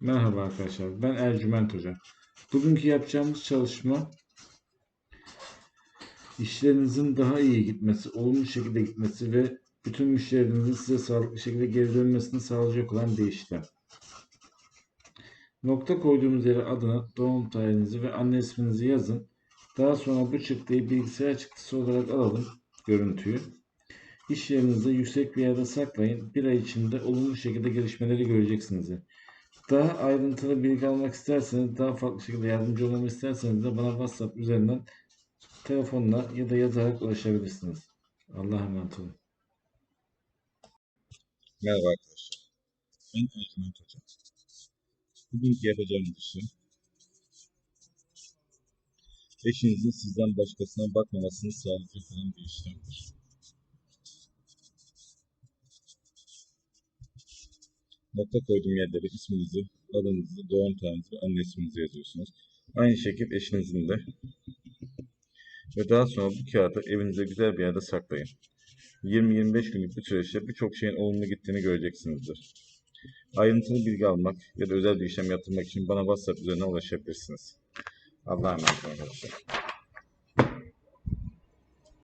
Merhaba arkadaşlar, ben Ercüment Hoca. Bugünkü yapacağımız çalışma işlerinizin daha iyi gitmesi, olumlu şekilde gitmesi ve bütün müşterilerinizin size sağlıklı şekilde geri dönmesini sağlayacak olan bir işlem. Nokta koyduğunuz yere adını, doğum tarihinizi ve anne isminizi yazın. Daha sonra bu çıktıyı bilgisayar çıktısı olarak alalım görüntüyü. İş yerinizde yüksek bir yerde saklayın. Bir ay içinde olumlu şekilde gelişmeleri göreceksiniz. Daha ayrıntılı bilgi almak isterseniz, daha farklı şekilde yardımcı olmamı isterseniz de bana WhatsApp üzerinden telefonla ya da yazarak ulaşabilirsiniz. Allah'a emanet olun. Merhaba arkadaşlar. Ben Ercüment Hoca. Bugünkü yapacağımız işlem eşinizin sizden başkasına bakmamasını sağlayacak olan bir işlemdir. Nokta koyduğum yerlere isminizi, adınızı, doğum tarihinizi ve anne isminizi yazıyorsunuz. Aynı şekilde eşinizin de. Ve daha sonra bu kağıdı evinize güzel bir yerde saklayın. 20-25 günlük bir süreçte birçok şeyin olumlu gittiğini göreceksinizdir. Ayrıntılı bilgi almak ya da özel bir işlem yaptırmak için bana WhatsApp üzerinden ulaşabilirsiniz. Allah'a emanet olun.